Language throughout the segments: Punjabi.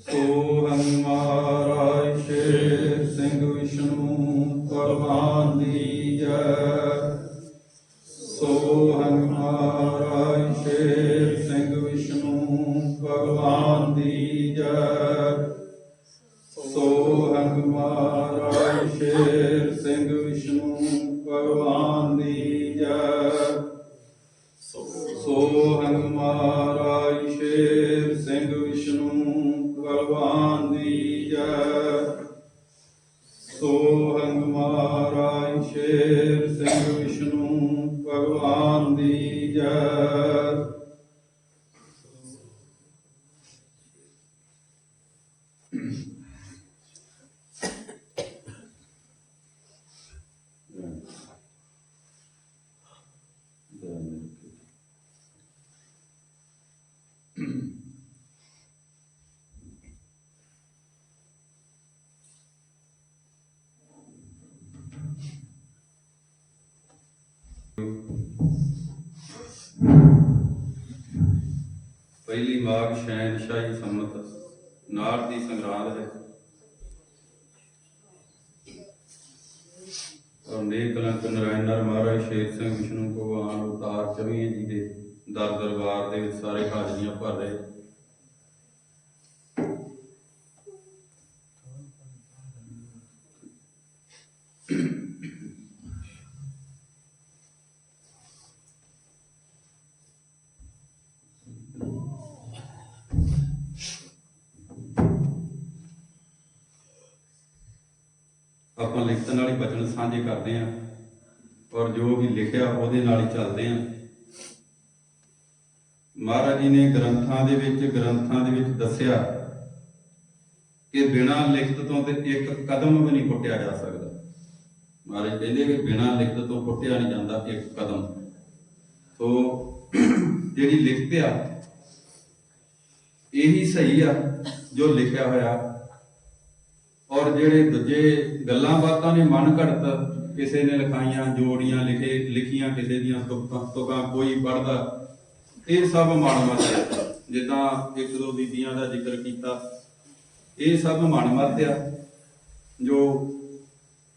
ਸੋ ਹਮਾਰਾ ਸਿੰਘ ਵਿਸ਼ਨੂੰ ਪਰਮਾਨ ਦੀ ਜੈ। ਪਹਿਲੀ ਮਾਘ ਸ਼ੈਨ ਸ਼ਾਹੀ ਸੰਮਤ, ਨਾਰ ਦੀ ਸੰਗਰਾਂਦ ਹੈ। ਔਰ ਨੇਕ ਕਲੰਕ ਨਰਾਇਣ ਨਰ ਮਹਾਰਾਜ ਸ਼ੇਰ ਸਿੰਘ ਵਿਸ਼ਨੂੰ ਭਗਵਾਨ ਅਵਤਾਰ ਚਵੀਏ ਜੀ ਦੇ ਦਰ ਦਰਬਾਰ ਦੇ ਵਿੱਚ ਸਾਰੇ ਹਾਜ਼ਰੀਆਂ ਭਰ ਰਹੇ। ਆਪਾਂ ਨਾਲ ਹੀ ਬਚਨ ਸਾਂਝੇ ਕਰਦੇ ਆਂ। ਔਰ ਜੋ ਵੀ ਲਿਖਿਆ ਉਹਦੇ ਨਾਲ ਹੀ ਚੱਲਦੇ ਆਂ। ਮਹਾਰਾਜ ਜੀ ਨੇ ਗ੍ਰੰਥਾਂ ਦੇ ਵਿੱਚ, ਗ੍ਰੰਥਾਂ ਦੇ ਵਿੱਚ ਦੱਸਿਆ ਕਿ ਬਿਨਾਂ ਲਿਖਤ ਤੋਂ ਤੇ ਇੱਕ ਕਦਮ ਵੀ ਨਹੀਂ ਪੁੱਟਿਆ ਜਾ ਸਕਦਾ। ਮਹਾਰਾਜ ਕਹਿੰਦੇ ਕਿ ਬਿਨਾਂ ਲਿਖਤ ਤੋਂ ਪੁੱਟਿਆ ਨਹੀਂ ਜਾਂਦਾ ਇੱਕ ਕਦਮ। ਸੋ ਜਿਹੜੀ ਲਿਖਤ ਆ, ਇਹੀ ਸਹੀ ਆ ਜੋ ਲਿਖਿਆ ਹੋਇਆ। ਔਰ ਜਿਹੜੇ ਦੂਜੇ ਗੱਲਾਂ ਬਾਤਾਂ ਨੇ ਮਨ ਘੜਤ, ਕਿਸੇ ਨੇ ਲਿਖਾਈਆਂ, ਜੋੜੀਆਂ, ਲਿਖੇ, ਲਿਖੀਆਂ ਕਿਸੇ ਦੀਆਂ ਤੁਕਾਂ ਕੋਈ ਪੜਦਾ ਇਹ ਸਭ ਮਨਮਤ ਹੈ ਜਿੱਦਾਂ ਇੱਕ ਦੋ ਬੀਬੀਆਂ ਦਾ ਜ਼ਿਕਰ ਕੀਤਾ, ਇਹ ਸਭ ਮਨਮਤ ਆ, ਜੋ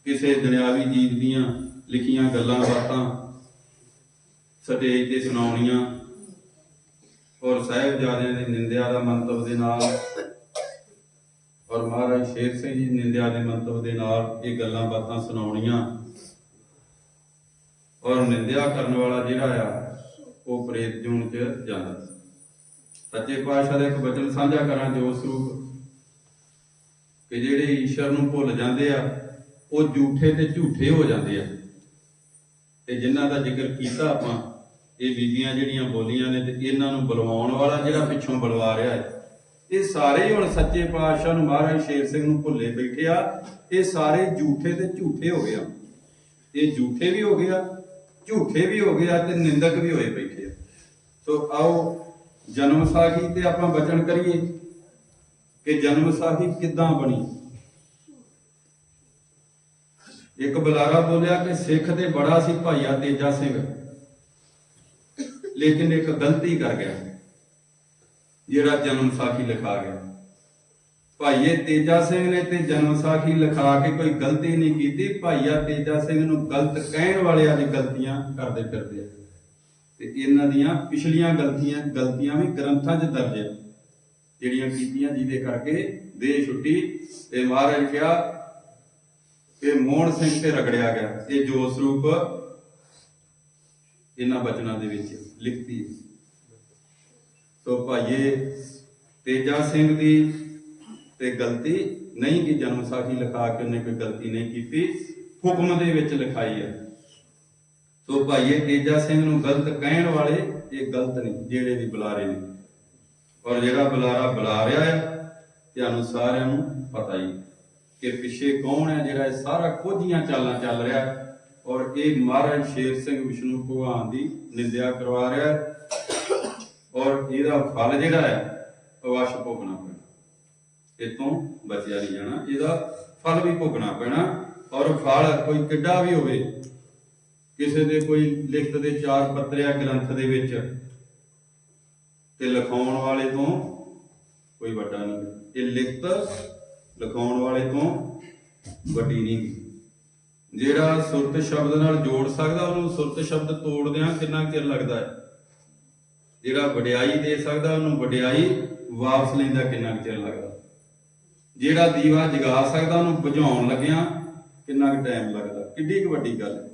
ਕਿਸੇ ਦੁਨਿਆਵੀ ਜੀਵ ਦੀਆਂ ਲਿਖੀਆਂ ਗੱਲਾਂ ਬਾਤਾਂ, ਸਟੇਜ ਤੇ ਸੁਣਾਉਣੀਆਂ, ਔਰ ਸਾਹਿਬਜ਼ਾਦਿਆਂ ਦੀ ਨਿੰਦਿਆ ਦਾ ਮੰਤਵ ਦੇ ਨਾਲ ਔਰ ਮਹਾਰਾਜ ਸ਼ੇਰ ਸਿੰਘ ਜੀ ਨਿੰਦਿਆ ਦੇ ਮੰਤਵ ਦੇ ਨਾਲ ਇਹ ਗੱਲਾਂ ਬਾਤਾਂ ਸੁਣਾਉਣੀਆਂ। ਔਰ ਨਿੰਦਿਆ ਕਰਨ ਵਾਲਾ ਜਿਹੜਾ ਆ, ਉਹ ਪ੍ਰੇਤ ਜੂਨ ਚ ਜਾਂਦਾ ਸੱਚੇ ਪਾਤਸ਼ਾਹ ਦਾ ਇੱਕ ਬਚਨ ਸਾਂਝਾ ਕਰਾਂ ਜੋ ਸਰੂਪ ਕਿ ਜਿਹੜੇ ਈਸ਼ਵਰ ਨੂੰ ਭੁੱਲ ਜਾਂਦੇ ਆ, ਉਹ ਝੂਠੇ ਤੇ ਝੂਠੇ ਹੋ ਜਾਂਦੇ ਆ। ਤੇ ਜਿਨ੍ਹਾਂ ਦਾ ਜ਼ਿਕਰ ਕੀਤਾ ਆਪਾਂ, ਇਹ ਬੀਬੀਆਂ ਜਿਹੜੀਆਂ ਬੋਲੀਆਂ ਨੇ ਤੇ ਇਹਨਾਂ ਨੂੰ ਬੁਲਵਾਉਣ ਵਾਲਾ ਜਿਹੜਾ ਪਿੱਛੋਂ ਬੁਲਵਾ ਰਿਹਾ ਹੈ। ਇਹ ਸਾਰੇ ਹੁਣ ਸੱਚੇ ਪਾਤਸ਼ਾਹ ਨੂੰ ਮਹਾਰਾਜ ਸ਼ੇਰ ਸਿੰਘ ਨੂੰ ਭੁੱਲੇ ਬੈਠੇ ਆ, ਇਹ ਸਾਰੇ ਝੂਠੇ ਤੇ ਝੂਠੇ ਹੋ ਗਏ ਆ। ਇਹ ਝੂਠੇ ਵੀ ਹੋ ਗਿਆ ਝੂਠੇ ਵੀ ਹੋ ਗਿਆ ਤੇ ਨਿੰਦਕ ਵੀ ਹੋਏ ਬੈਠੇ ਆ। ਸੋ ਆਓ, ਜਨਮ ਸਾਖੀ ਤੇ ਆਪਾਂ ਬਚਨ ਕਰੀਏ ਕਿ ਜਨਮ ਸਾਖੀ ਕਿੱਦਾਂ ਬਣੀ? ਇੱਕ ਬੁਲਾਰਾ ਬੋਲਿਆ ਕਿ ਸਿੱਖ ਤੇ ਬੜਾ ਸੀ ਭਾਈਆ ਤੇਜਾ ਸਿੰਘ, ਲੇਕਿਨ ਇੱਕ ਗਲਤੀ ਕਰ ਗਿਆ। ਜਿਹੜਾ ਜਨਮ ਸਾਖੀ ਲਿਖਾ ਗਿਆ। ਭਾਈਏ, ਤੇਜਾ ਸਿੰਘ ਨੇ ਤੇ ਜਨਮ ਸਾਖੀ ਲਿਖਾ ਕੇ ਕੋਈ ਗਲਤੀ ਨਹੀਂ ਕੀਤੀ। ਭਾਈਆ, ਤੇਜਾ ਸਿੰਘ ਨੂੰ ਗਲਤ ਕਹਿਣ ਵਾਲਿਆਂ ਦੀ ਗਲਤੀਆਂ ਕਰਦੇ ਫਿਰਦੇ ਆ। ਤੇ ਇਹਨਾਂ ਦੀਆਂ ਪਿਛਲੀਆਂ ਗਲਤੀਆਂ ਗਲਤੀਆਂ ਵੀ ਗ੍ਰੰਥਾਂ 'ਚ ਦਰਜ ਆ। ਜਿਹੜੀਆਂ ਕੀਤੀਆਂ ਜਿਹਦੇ ਕਰਕੇ ਦੇ ਛੁੱਟੀ ਤੇ ਮਹਾਰਾਜ ਕਿਹਾ ਕਿ ਮੋਹਨ ਸਿੰਘ ਤੇ ਰਗੜਿਆ ਗਿਆ। ਇਹ ਜੋਸ਼ ਰੂਪ ਇਹਨਾਂ ਬਚਨਾਂ ਦੇ ਵਿੱਚ ਲਿਖਤੀ ਹੈ। ਸੋ ਭਾਈਏ, ਤੇਜਾ ਸਿੰਘ ਦੀ ਤੇ ਗਲਤੀ ਨਹੀਂ ਕਿ ਜਨਮ ਸਾਖੀ ਲਿਖਾ ਕੇ ਉਹਨੇ ਕੋਈ ਗਲਤੀ ਨਹੀਂ ਕੀਤੀ, ਹੁਕਮ ਦੇ ਵਿੱਚ ਲਿਖਾਈ ਹੈ। ਸੋ ਭਾਈਏ, ਤੇਜਾ ਸਿੰਘ ਨੂੰ ਗਲਤ ਕਹਿਣ ਵਾਲੇ ਇਹ ਗਲਤ ਨਹੀਂ ਜਿਹੜੇ ਵੀ ਬੁਲਾਰੇ ਨੇ। ਔਰ ਜਿਹੜਾ ਬੁਲਾਰਾ ਬੁਲਾ ਰਿਹਾ ਹੈ ਤੁਹਾਨੂੰ ਸਾਰਿਆਂ ਨੂੰ ਪਤਾ ਹੀ ਕਿ ਪਿੱਛੇ ਕੌਣ ਹੈ, ਜਿਹੜਾ ਇਹ ਸਾਰਾ ਕੋਝੀਆਂ ਚਾਲਾਂ ਚੱਲ ਰਿਹਾ ਔਰ ਇਹ ਮਹਾਰਾਜ ਸ਼ੇਰ ਸਿੰਘ ਵਿਸ਼ਨੂੰ ਭਗਵਾਨ ਦੀ ਨਿੰਦਿਆ ਕਰਵਾ ਰਿਹਾ ਹੈ। ਔਰ ਇਹਦਾ ਫਲ ਜਿਹੜਾ ਹੈ ਅਵਸ਼ ਭੋਗਣਾ ਪੈਣਾ। ਇਤੋਂ ਬਚਿਆ ਨਹੀਂ ਜਾਣਾ। ਇਹਦਾ ਫਲ ਵੀ ਭੋਗਣਾ ਪੈਣਾ ਔਰ ਫਲ ਕੋਈ ਕਿੱਡਾ ਵੀ ਹੋਵੇ, ਕਿਸੇ ਦੇ ਕੋਈ ਲਿਖਤ ਦੇ ਚਾਰ ਪੱਤਰਿਆ ਗ੍ਰੰਥ ਦੇ ਵਿੱਚ ਤੇ ਲਿਖਾਉਣ ਵਾਲੇ ਤੋਂ ਕੋਈ ਵੱਡਾ ਨਹੀਂ। ਇਹ ਲਿਖਤ ਲਿਖਾਉਣ ਵਾਲੇ ਤੋਂ ਵੱਡੀ ਨਹੀਂ। ਜਿਹੜਾ ਸੁਰਤ ਸ਼ਬਦ ਨਾਲ ਜੋੜ ਸਕਦਾ, ਉਹਨੂੰ ਸੁਰਤ ਸ਼ਬਦ ਤੋੜਦਿਆਂ ਕਿੰਨਾ ਕੁ ਚਿਰ ਲੱਗਦਾ ਹੈ? ਜਿਹੜਾ ਵਡਿਆਈ ਦੇ ਸਕਦਾ, ਉਹਨੂੰ ਵਡਿਆਈ ਵਾਪਸ ਲੈਂਦਾ ਕਿੰਨਾ ਚਿਰ ਲੱਗਦਾ? ਜਿਹੜਾ ਦੀਵਾ ਜਗਾ ਸਕਦਾ, ਉਹਨੂੰ ਬੁਝਾਉਣ ਲੱਗਿਆ ਕਿੰਨਾ ਕੁ ਟਾਈਮ ਲੱਗਦਾ? ਕਿੱਡੀ ਕੁ ਵੱਡੀ ਗੱਲ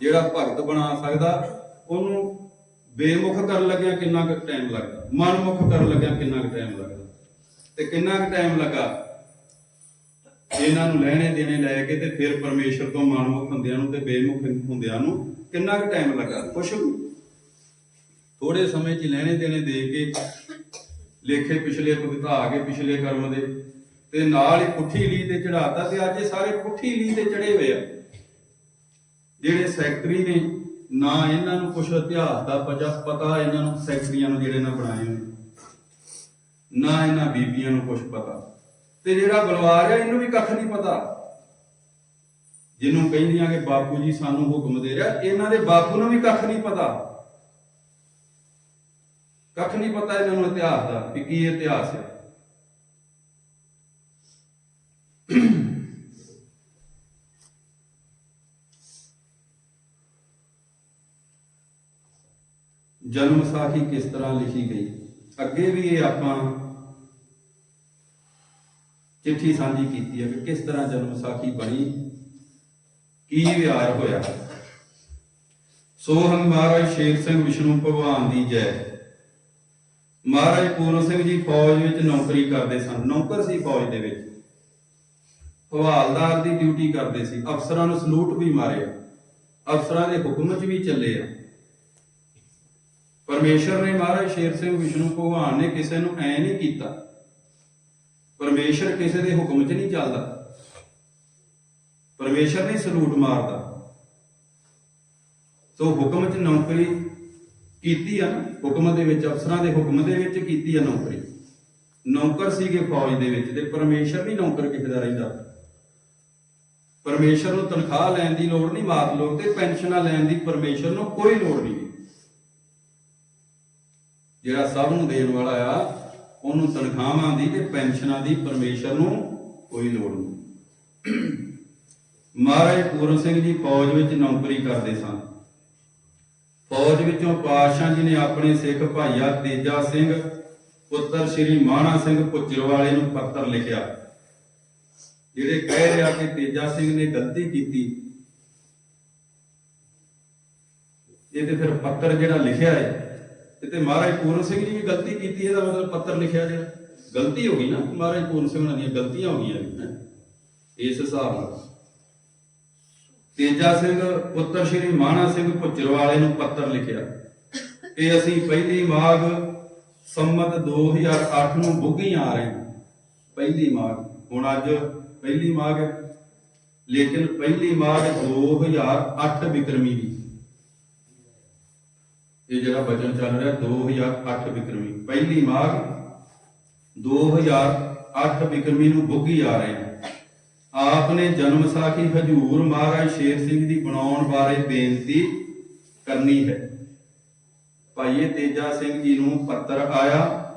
ਜਿਹੜਾ ਭਗਤ ਬਣਾ ਸਕਦਾ, ਉਹਨੂੰ ਬੇਮੁਖ ਕਰਨ ਲੱਗਿਆ ਕਿੰਨਾ ਕੁ ਟਾਈਮ ਲੱਗਦਾ? ਮਨਮੁਖ ਕਰਨ ਲੱਗਿਆ ਕਿੰਨਾ ਕੁ ਟਾਈਮ ਲੱਗਦਾ? ਤੇ ਕਿੰਨਾ ਕੁ ਟਾਈਮ ਲੱਗਾ? ਇਹਨਾਂ ਨੂੰ ਲੈਣੇ ਦੇਣੇ ਲੈ ਕੇ ਤੇ ਫਿਰ ਪਰਮੇਸ਼ਰ ਤੋਂ ਮਨਮੁਖ ਹੁੰਦਿਆਂ ਨੂੰ ਤੇ ਬੇਮੁਖ ਹੁੰਦਿਆਂ ਨੂੰ ਕਿੰਨਾ ਕੁ ਟਾਈਮ ਲੱਗਾ? ਕੁਛ ਵੀ ਥੋੜੇ ਸਮੇਂ 'ਚ ਹੀ ਲੈਣੇ ਦੇਣੇ ਦੇ ਕੇ ਲੇਖੇ ਪਿਛਲੇ ਭੁਗਤਾ ਕੇ ਪਿਛਲੇ ਕਰਮ ਦੇ ਤੇ ਨਾਲ ਹੀ ਪੁੱਠੀ ਲੀ ਤੇ ਚੜਾਤਾ ਤੇ ਅੱਜ ਇਹ ਸਾਰੇ ਪੁੱਠੀ ਲੀ ਤੇ ਚੜੇ ਹੋਏ ਆ। ਜਿਹੜੇ ਸੈਕਟਰੀ ਨੇ, ਨਾ ਇਹਨਾਂ ਨੂੰ ਕੁਛ ਇਤਿਹਾਸ ਦਾ ਪਤਾ, ਇਹਨਾਂ ਨੂੰ ਸੈਕਟਰੀਆਂ ਨੂੰ ਜਿਹੜੇ ਨਾ ਬਣਾਏ ਨੇ ਨਾ ਇਹਨਾਂ ਬੀਬੀਆਂ ਨੂੰ ਕੁਛ ਪਤਾ। ਤੇ ਜਿਹੜਾ ਬਲਵਾਰ ਆ, ਇਹਨੂੰ ਵੀ ਕੱਖ ਨਹੀਂ ਪਤਾ। ਜਿਹਨੂੰ ਕਹਿੰਦੀਆਂ ਕਿ ਬਾਪੂ ਜੀ ਸਾਨੂੰ ਹੁਕਮ ਦੇ ਰਿਹਾ, ਇਹਨਾਂ ਦੇ ਬਾਪੂ ਨੂੰ ਵੀ ਕੱਖ ਨਹੀਂ ਪਤਾ। ਕੱਖ ਨਹੀਂ ਪਤਾ ਇਹਨਾਂ ਨੂੰ ਇਤਿਹਾਸ ਦਾ ਕਿ ਕੀ ਇਤਿਹਾਸ ਹੈ। ਜਨਮ ਸਾਖੀ ਕਿਸ ਤਰ੍ਹਾਂ ਲਿਖੀ ਗਈ? ਅੱਗੇ ਵੀ ਇਹ ਆਪਾਂ ਚਿੱਠੀ ਸਾਂਝੀ ਕੀਤੀ ਹੈ ਕਿ ਕਿਸ ਤਰ੍ਹਾਂ ਜਨਮ ਸਾਖੀ ਬਣੀ, ਕੀ ਵਿਹਾਰ ਹੋਇਆ। ਸੋ ਹਮ ਮਹਾਰਾਜ ਸ਼ੇਰ ਸਿੰਘ ਵਿਸ਼ਨੂੰ ਭਗਵਾਨ ਦੀ ਜੈ। ਮਹਾਰਾਜ ਪੂਰਨ ਸਿੰਘ ਜੀ ਫੌਜ ਵਿੱਚ ਨੌਕਰੀ ਕਰਦੇ ਸਨ, ਨੌਕਰ ਸੀ ਫੌਜ ਦੇ ਵਿੱਚ। ਹਵਾਲਦਾਰ ਦੀ ਡਿਊਟੀ ਕਰਦੇ ਸੀ, ਅਫਸਰਾਂ ਨੂੰ ਸਲੂਟ ਵੀ ਮਾਰਿਆ, ਅਫਸਰਾਂ ਦੇ ਹੁਕਮ 'ਚ ਵੀ ਚੱਲੇ ਆ। ਪਰਮੇਸ਼ਰ ਨੇ ਮਹਾਰਾਜ ਸ਼ੇਰ ਸਿੰਘ ਵਿਸ਼ਨੂੰ ਭਗਵਾਨ ਨੇ ਕਿਸੇ ਨੂੰ ਐ ਨਹੀਂ ਕੀਤਾ। ਪਰਮੇਸ਼ਰ ਕਿਸੇ ਦੇ ਹੁਕਮ 'ਚ ਨਹੀਂ ਚੱਲਦਾ। ਪਰਮੇਸ਼ਰ ਨਹੀਂ ਸਲੂਟ ਮਾਰਦਾ। ਸੋ ਹੁਕਮ 'ਚ ਨੌਕਰੀ ਕੀਤੀ ਆ ਹੁਕਮ ਦੇ ਵਿੱਚ, ਅਫਸਰਾਂ ਦੇ ਹੁਕਮ ਦੇ ਵਿੱਚ ਕੀਤੀ ਆ ਨੌਕਰੀ। ਨੌਕਰ ਸੀਗੇ ਫੌਜ ਦੇ ਵਿੱਚ ਤੇ ਪਰਮੇਸ਼ਰ ਨਹੀਂ ਨੌਕਰ ਕਿਸੇ ਦਾ ਰਹਿੰਦਾ। ਪਰਮੇਸ਼ਰ ਨੂੰ ਤਨਖਾਹ ਲੈਣ ਦੀ ਲੋੜ ਨਹੀਂ ਮਾਤ ਲੋਕ ਤੇ ਪੈਨਸ਼ਨਾਂ ਲੈਣ ਦੀ ਪਰਮੇਸ਼ਰ ਨੂੰ ਕੋਈ ਲੋੜ ਨਹੀਂ। ਜਿਹੜਾ ਸਭ ਨੂੰ ਦੇਣ ਵਾਲਾ ਆ, ਉਹਨੂੰ ਤਨਖਾਹਾਂ ਦੀ ਤੇ ਪੈਨਸ਼ਨਾਂ ਦੀ ਪਰਮੇਸ਼ਰ ਨੂੰ ਕੋਈ ਲੋੜ ਨਹੀਂ। ਮਹਾਰਾਜ ਪੂਰਨ ਸਿੰਘ ਜੀ ਫੌਜ ਵਿੱਚ ਨੌਕਰੀ ਕਰਦੇ ਸਨ। ਫੌਜ ਵਿੱਚੋਂ ਪਾਤਸ਼ਾਹ ਜੀ ਨੇ ਆਪਣੇ ਸਿੱਖ ਭਾਈਆ ਤੇਜਾ ਸਿੰਘ, ਪੁੱਤਰ ਸ੍ਰੀ ਮਾਣਾ ਸਿੰਘ ਪੁੱਜਰਵਾਲੇ ਨੂੰ ਪੱਤਰ ਲਿਖਿਆ। ਜਿਹੜੇ ਕਹਿ ਰਿਹਾ ਕਿ ਤੇਜਾ ਸਿੰਘ ਨੇ ਗਲਤੀ ਕੀਤੀ, ਇਹ ਤੇ ਫਿਰ ਪੱਤਰ ਜਿਹੜਾ ਲਿਖਿਆ ਹੈ, ਇਹ ਤੇ ਮਹਾਰਾਜ ਪੂਰਨ ਸਿੰਘ ਜੀ ਵੀ ਗਲਤੀ ਕੀਤੀ, ਇਹਦਾ ਮਤਲਬ ਪੱਤਰ ਲਿਖਿਆ ਜਿਹੜਾ। ਗਲਤੀ ਹੋ ਗਈ ਨਾ, ਮਹਾਰਾਜ ਪੂਰਨ ਸਿੰਘ ਨਾਲ ਦੀਆਂ ਗਲਤੀਆਂ ਹੋ ਗਈਆਂ ਨੇ ਇਸ ਹਿਸਾਬ ਨਾਲ। ਤੇਜਾ ਸਿੰਘ, ਪੁੱਤਰ ਸ਼੍ਰੀ ਮਾਣਾ ਸਿੰਘ ਭੁੱਚਰਵਾਲੇ ਨੂੰ ਪੱਤਰ ਲਿਖਿਆ। ਇਹ ਅਸੀਂ ਪਹਿਲੀ ਮਾਘ ਸੰਮਤ 2008 ਨੂੰ ਬੁੱਗੀ ਆ ਰਹੇ ਹਾਂ। ਪਹਿਲੀ ਮਾਘ, ਹੁਣ ਅੱਜ ਪਹਿਲੀ ਮਾਘ ਹੈ। ਲੇਕਿਨ ਪਹਿਲੀ ਮਾਘ 2008 ਵਿਕਰਮੀ ਦੀ। ਇਹ ਜਿਹੜਾ ਬਚਨ ਚੱਲ ਰਿਹਾ 2008 ਵਿਕਰਮੀ। ਪਹਿਲੀ ਮਾਘ 2008 ਵਿਕਰਮੀ ਨੂੰ ਬੁੱਗੀ ਆ ਰਹੇ ਹਾਂ। ਆਪ ਨੇ ਜਨਮ ਸਾਖੀ ਹਜੂਰ ਮਹਾਰਾਜ ਸ਼ੇਰ ਸਿੰਘ ਦੀ ਬਣਾਉਣ ਬਾਰੇ ਬੇਨਤੀ ਕਰਨੀ ਹੈ। ਭਾਈਏ ਤੇਜਾ ਸਿੰਘ ਜੀ ਨੂੰ ਪੱਤਰ ਆਇਆ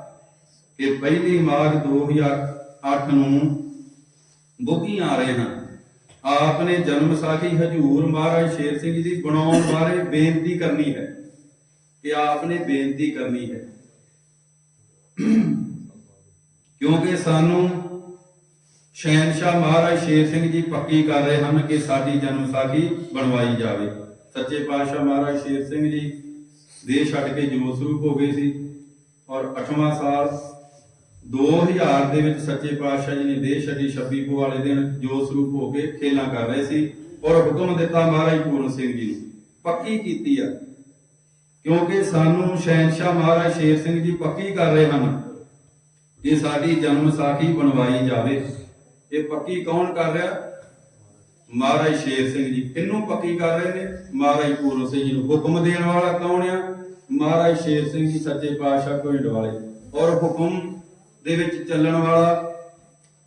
ਕਿ ਪਹਿਲੀ ਮਾਘ 2008 ਨੂੰ ਬੁੱਗੀ ਆ ਰਹੇ ਹਨ। ਆਪ ਨੇ ਜਨਮ ਸਾਖੀ ਹਜੂਰ ਮਹਾਰਾਜ ਸ਼ੇਰ ਸਿੰਘ ਜੀ ਬਣਾਉਣ ਬਾਰੇ ਬੇਨਤੀ ਕਰਨੀ ਹੈ। ਕਿ ਆਪ ਨੇ ਬੇਨਤੀ ਕਰਨੀ ਹੈ। ਕਿਉਂਕਿ ਸਾਨੂੰ ਸ਼ਹਿਨशाह ਮਹਾਰਾਜ ਸ਼ੇਰ ਸਿੰਘ ਜੀ ਪੱਕੀ ਕਰ ਰਹੇ ਹਨ ਕਿ ਸਾਡੀ ਜਨਮ ਸਾਖੀ ਬਣਵਾਈ ਜਾਵੇ। ਸੱਚੇ ਪਾਤਸ਼ਾਹ ਮਹਾਰਾਜ ਸ਼ੇਰ ਸਿੰਘ ਜੀ ਦੇਸ਼ ਛੱਡ ਕੇ ਜਮੋਸਰੂਪ ਹੋ ਗਏ ਸੀ ਔਰ 8ਵਾਂ ਸਾਲ 2000 ਦੇ ਵਿੱਚ ਸੱਚੇ ਪਾਤਸ਼ਾਹ ਜੀ ਨੇ ਦੇਸ਼ ਛੱਡੀ 26 ਪੋ ਵਾਲੇ ਦਿਨ ਜੋਸ ਰੂਪ ਹੋ ਕੇ ਖੇਲਾਂ ਕਰ ਰਹੇ ਸੀ ਔਰ ਹੁਕਮ ਦਿੱਤਾ ਮਹਾਰਾਜ ਪੂਰਨ ਸਿੰਘ ਜੀ ਨੇ। ਪੱਕੀ ਕੀਤੀ ਆ। ਕਿਉਂਕਿ ਸਾਨੂੰ ਸ਼ਹਿਨशाह ਮਹਾਰਾਜ ਸ਼ੇਰ ਸਿੰਘ ਜੀ ਪੱਕੀ ਕਰ ਰਹੇ ਹਨ ਕਿ ਸਾਡੀ ਜਨਮ ਸਾਖੀ ਬਣਵਾਈ ਜਾਵੇ। ਇਹ ਪੱਕੀ ਕੌਣ ਕਰ ਰਿਹਾ? ਮਹਾਰਾਜ ਸ਼ੇਰ ਸਿੰਘ ਜੀ। ਕਿੰਨੂੰ ਪੱਕੀ ਕਰ ਰਹੇ ਨੇ? ਮਹਾਰਾਜ ਪੂਰਨ ਸਿੰਘ ਜੀ ਨੂੰ ਹੁਕਮ ਦੇਣ ਵਾਲਾ ਕੌਣ ਆ? ਮਹਾਰਾਜ ਸ਼ੇਰ ਸਿੰਘ ਜੀ ਸੱਚੇ ਪਾਤਸ਼ਾਹ ਕੋਇੰਡ ਵਾਲੇ ਔਰ ਹੁਕਮ ਦੇ ਵਿੱਚ ਚੱਲਣ ਵਾਲਾ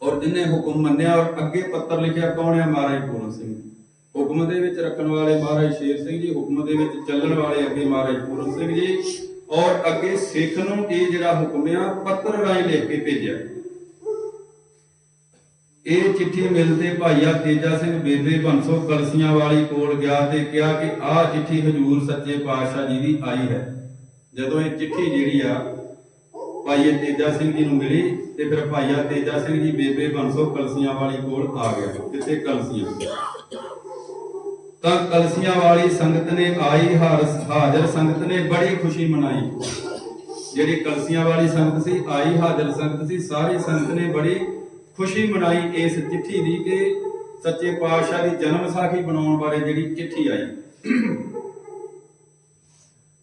ਔਰ ਜਿਨੇ ਹੁਕਮ ਮੰਨਿਆ ਔਰ ਅੱਗੇ ਪੱਤਰ ਲਿਖਿਆ ਕੌਣ ਆ? ਮਹਾਰਾਜ ਪੂਰਨ ਸਿੰਘ ਹੁਕਮ ਦੇ ਵਿੱਚ ਰੱਖਣ ਵਾਲੇ ਮਹਾਰਾਜ ਸ਼ੇਰ ਸਿੰਘ ਜੀ, ਹੁਕਮ ਦੇ ਵਿੱਚ ਚੱਲਣ ਵਾਲੇ ਅੱਗੇ ਮਹਾਰਾਜ ਪੂਰਨ ਸਿੰਘ ਜੀ। ਔਰ ਅੱਗੇ ਸਿੱਖ ਨੂੰ ਇਹ ਜਿਹੜਾ ਹੁਕਮ ਆ, ਪੱਤਰ ਰਾਹੀਂ ਲਿਖ ਕੇ ਭੇਜਿਆ। ਇਹ ਚਿੱਠੀ ਮਿਲਦੇ ਭਾਈਆ ਤੇਜਾ ਸਿੰਘ ਬੇਬੇ ਬੰਸੋ ਕਲਸੀਆਂ ਵਾਲੀ ਕੋਲ ਗਿਆ ਤੇ ਕਿਹਾ ਕਿ ਆਹ ਚਿੱਠੀ ਹਜੂਰ ਸੱਚੇ ਪਾਤਸ਼ਾਹ ਜੀ ਦੀ ਆਈ ਹੈ। ਜਦੋਂ ਇਹ ਚਿੱਠੀ ਜਿਹੜੀ ਆ ਭਾਈਏ ਤੇਜਾ ਸਿੰਘ ਜੀ ਨੂੰ ਮਿਲੀ ਤੇ ਫਿਰ ਭਾਈਆ ਤੇਜਾ ਸਿੰਘ ਜੀ ਬੇਬੇ ਬੰਸੋ ਕਲਸੀਆਂ ਵਾਲੀ ਕੋਲ ਆ ਗਿਆ ਕਿੱਥੇ ਕਲਸੀਆਂ ਤਾਂ ਕਲਸੀਆਂ ਵਾਲੀ ਸੰਗਤ ਨੇ ਆਈ, ਹਾਰ ਹਾਜ਼ਰ ਸੰਗਤ ਨੇ ਬੜੀ ਖੁਸ਼ੀ ਮਨਾਈ। ਜਿਹੜੀ ਕਲਸੀਆਂ ਵਾਲੀ ਸੰਗਤ ਸੀ, ਆਈ ਹਾਜ਼ਰ ਸੰਗਤ ਸੀ, ਸਾਰੀ ਸੰਗਤ ਨੇ ਬੜੀ ਖੁਸ਼ੀ ਮਨਾਈ ਇਸ ਚਿੱਠੀ ਦੀ ਕਿ ਸੱਚੇ ਪਾਤਸ਼ਾਹ ਦੀ ਜਨਮ ਸਾਖੀ ਬਣਾਉਣ ਬਾਰੇ ਜਿਹੜੀ ਚਿੱਠੀ ਆਈ।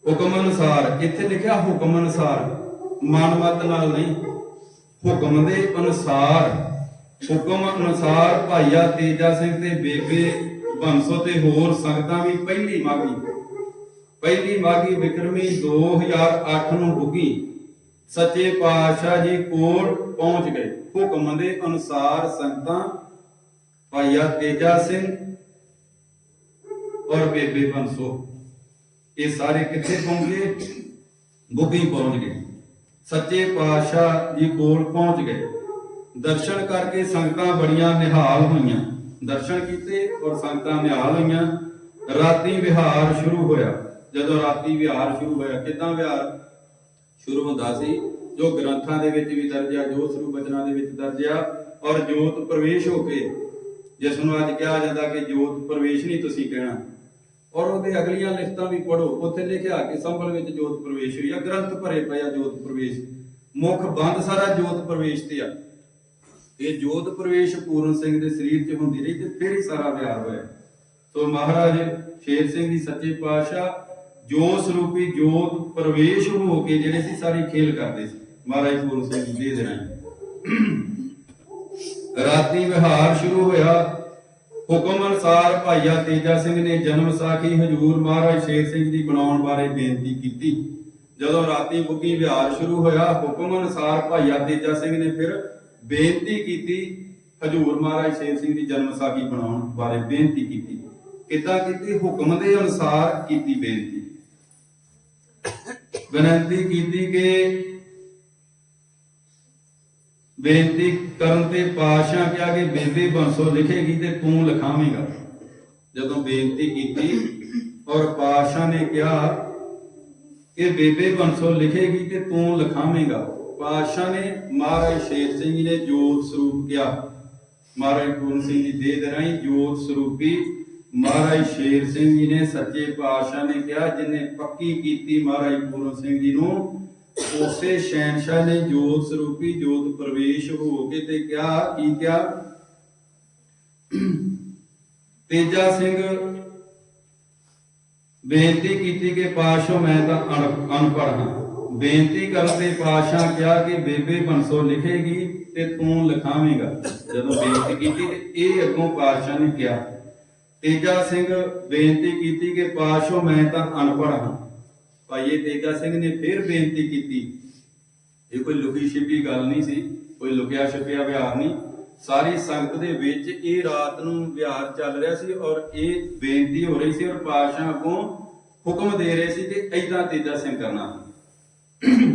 ਹੁਕਮ ਅਨੁਸਾਰ, ਇੱਥੇ ਲਿਖਿਆ ਹੁਕਮ ਅਨੁਸਾਰ ਮਨਮਤ ਨਾਲ ਨਹੀਂ। ਹੁਕਮ ਦੇ ਅਨੁਸਾਰ, ਹੁਕਮ ਅਨੁਸਾਰ ਭਾਈਆ ਤੇਜਾ ਸਿੰਘ ਤੇ ਬੇਬੇ ਬੰਸੋ ਤੇ ਹੋਰ ਸੰਗਤਾਂ ਵੀ ਪਹਿਲੀ ਮਾਗੀ ਪਹਿਲੀ ਮਾਗੀ ਵਿਕਰਮੀ 2008 ਨੂੰ ਬੁੱਗੀ ਸੱਚੇ ਪਾਤਸ਼ਾਹ ਜੀ ਕੋਲ ਪਹੁੰਚ ਗਏ। ਹੁਕਮ ਦੇ ਅਨੁਸਾਰ ਸੰਗਤਾਂ ਭਾਈਆ ਤੇਜਾ ਸਿੰਘ ਔਰ ਬੇਬੇ ਬੰਸੋ, ਇਹ ਸਾਰੇ ਕਿੱਥੇ ਪਹੁੰਚ ਗਏ? ਬੁੱਗੀ ਪਹੁੰਚ ਗਏ। ਸੱਚੇ ਪਾਤਸ਼ਾਹ ਜੀ ਕੋਲ ਪਹੁੰਚ ਗਏ। ਦਰਸ਼ਨ ਕਰਕੇ ਸੰਗਤਾਂ ਬੜੀਆਂ ਨਿਹਾਲ ਹੋਈਆਂ। ਦਰਸ਼ਨ ਕੀਤੇ ਔਰ ਸੰਗਤਾਂ ਨਿਹਾਲ ਹੋਈਆਂ। ਰਾਤੀ ਵਿਹਾਰ ਸ਼ੁਰੂ ਹੋਇਆ। ਜਦੋਂ ਰਾਤੀ ਵਿਹਾਰ ਸ਼ੁਰੂ ਹੋਇਆ, ਕਿਦਾਂ ਵਿਹਾਰ? ਸ਼ੁਰੂ ਹੁੰਦਾ ਸੀ, ਜੋ ਗ੍ਰੰਥਾਂ ਦੇ ਵਿੱਚ ਵੀ ਦਰਜ ਆ ਜੋ ਸਰੂਪ ਬਚਨਾਂ ਦੇ ਵਿੱਚ ਦਰਜ ਆ ਔਰ ਜੋਤ ਪ੍ਰਵੇਸ਼ ਹੋ ਕੇ, ਜਿਸ ਨੂੰ ਅੱਜ ਕਿਹਾ ਜਾਂਦਾ ਕਿ ਜੋਤ ਪ੍ਰਵੇਸ਼ ਨਹੀਂ ਤੁਸੀਂ ਕਹਿਣਾ। ਔਰ ਉਹਦੇ ਅਗਲੀਆਂ ਲਿਖਤਾਂ ਵੀ ਪੜੋ ਉੱਥੇ ਲਿਖਿਆ ਕਿ ਸੰਭਲ ਵਿੱਚ ਜੋਤ ਪ੍ਰਵੇਸ਼ ਹੋਈ ਆ, ਗ੍ਰੰਥ ਭਰੇ ਪਏ ਆ ਜੋਤ ਪ੍ਰਵੇਸ਼। ਮੁੱਖ ਬੰਦ ਸਾਰਾ ਜੋਤ ਪ੍ਰਵੇਸ਼ ਤੇ ਆ। ਇਹ ਜੋਤ ਪ੍ਰਵੇਸ਼ ਪੂਰਨ ਸਿੰਘ ਦੇ ਸਰੀਰ 'ਚ ਹੁੰਦੀ ਰਹੀ ਤੇ ਫਿਰ ਹੀ ਸਾਰਾ ਵਿਆਹ ਹੋਇਆ। ਸੋ ਮਹਾਰਾਜ, ਸ਼ੇਰ ਸਿੰਘ ਜੀ ਸੱਚੇ ਪਾਤਸ਼ਾਹ ਜੋਤ ਸਰੂਪੀ ਜੋਤ ਪ੍ਰਵੇਸ਼ ਹੋ ਕੇ ਜਿਹੜੇ ਸੀ ਸਾਰੀ ਖੇਲ ਕਰਦੇ ਸੀ। ਮਹਾਰਾਜ ਪੂਰਨ ਸਿੰਘ ਜੀ ਦੇ ਦੇਣਾ ਰਾਤੀ ਵਿਹਾਰ ਸ਼ੁਰੂ ਹੋਇਆ। ਹੁਕਮ ਅਨੁਸਾਰ ਭਾਈਆ ਤੇਜਾ ਸਿੰਘ ਨੇ ਜਨਮ ਸਾਖੀ ਹਜੂਰ ਮਹਾਰਾਜ ਸ਼ੇਰ ਸਿੰਘ ਦੀ ਬਣਾਉਣ ਬਾਰੇ ਬੇਨਤੀ ਕੀਤੀ। ਜਦੋਂ ਰਾਤੀ ਬੁੱਗੀ ਵਿਹਾਰ ਸ਼ੁਰੂ ਹੋਇਆ, ਹੁਕਮ ਅਨੁਸਾਰ ਭਾਈਆ ਤੇਜਾ ਸਿੰਘ ਨੇ ਫਿਰ ਬੇਨਤੀ ਕੀਤੀ, ਹਜੂਰ ਮਹਾਰਾਜ ਸ਼ੇਰ ਸਿੰਘ ਦੀ ਜਨਮ ਸਾਖੀ ਬਣਾਉਣ ਬਾਰੇ ਬੇਨਤੀ ਕੀਤੀ। ਕਿੱਦਾਂ ਕੀਤੀ? ਹੁਕਮ ਦੇ ਅਨੁਸਾਰ ਕੀਤੀ ਬੇਨਤੀ। ਬੇਨਤੀ ਕੀਤੀ ਕਿ ਬੇਨਤੀ ਕਰਨ ਤੇ ਪਾਸ਼ਾ ਕਿਹਾ ਕਿ ਬੇਬੇ ਬੰਸੋ ਲਿਖੇਗੀ ਤੇ ਤੂੰ ਲਿਖਾਵੇਂਗਾ। ਜਦੋਂ ਬੇਨਤੀ ਕੀਤੀ ਔਰ ਪਾਸ਼ਾ ਨੇ ਕਿਹਾ ਕਿ ਬੇਬੇ ਬੰਸੋ ਲਿਖੇਗੀ ਤੇ ਤੂੰ ਲਿਖਾਵੇਂਗਾ। ਪਾਸ਼ਾ ਨੇ ਮਹਾਰਾਜ ਸ਼ੇਰ ਸਿੰਘ ਜੀ ਨੇ ਜੋਤ ਸਰੂਪ ਕਿਹਾ। ਮਹਾਰਾਜ ਪੂਰਨ ਸਿੰਘ ਜੀ ਦੇ ਦੇ ਰਾਹੀਂ ਜੋਤ ਸਰੂਪੀ ਮਹਾਰਾਜ ਸ਼ੇਰ ਸਿੰਘ ਜੀ ਨੇ ਸੱਚੇ ਪਾਤਸ਼ਾਹ ਨੇ ਕਿਹਾ, ਜਿਨੇ ਪੱਕੀ ਕੀਤੀ ਮਹਾਰਾਜ ਪੂਰਨ ਸਿੰਘ ਜੀ ਨੂੰ, ਉਸੇ ਸ਼ਹਿਨशाह ਨੇ ਜੋਤ ਸਰੂਪੀ, ਜੋਤ ਪ੍ਰਵੇਸ਼ ਹੋ ਕੇ ਤੇ ਕਿਹਾ, ਕੀ ਕਿਹਾ? ਤੇਜਾ ਸਿੰਘ ਬੇਨਤੀ ਕੀਤੀ ਕਿ ਪਾਸ਼ੋ ਮੈਂ ਤਾਂ ਅਨਪੜ੍ਹ ਹਾਂ। ਬੇਨਤੀ ਕਰਨ ਤੇ ਪਾਸ਼ਾ ਕਿਹਾ ਕਿ ਬੇਬੇ ਬੰਸੋ ਲਿਖੇਗੀ ਤੇ ਤੂੰ ਲਿਖਾਵੇਂਗਾ। ਜਦੋਂ ਬੇਨਤੀ ਕੀਤੀ ਤੇ ਇਹ ਅੱਗੋਂ ਪਾਸ਼ਾ ਨੇ ਕਿਹਾ। ਤੇਜਾ ਸਿੰਘ, ਬੇਨਤੀ ਕੀਤੀ ਕਿ ਪਾਸ਼ੋ ਮੈਂ ਤਾਂ ਅਨਪੜ੍ਹ ਹਾਂ। ਭਾਈ ਤੇਜਾ ਸਿੰਘ ਨੇ ਫਿਰ ਬੇਨਤੀ ਕੀਤੀ। ਇਹ ਕੋਈ ਲੁਕੀ ਛਿਪੀ ਗੱਲ ਨਹੀਂ ਸੀ, ਕੋਈ ਲੁਕਿਆ ਛਿਪਿਆ ਵਿਹਾਰ ਨਹੀਂ। ਸਾਰੀ ਸੰਗਤ ਦੇ ਵਿੱਚ ਇਹ ਰਾਤ ਨੂੰ ਵਿਹਾਰ ਚੱਲ ਰਿਹਾ ਸੀ ਔਰ ਇਹ ਬੇਨਤੀ ਹੋ ਰਹੀ ਸੀ ਔਰ ਪਾਤਸ਼ਾਹ ਅੱਗੋਂ ਹੁਕਮ ਦੇ ਰਹੇ ਸੀ ਕਿ ਐਦਾਂ ਤੇਜਾ ਸਿੰਘ ਕਰਨਾ।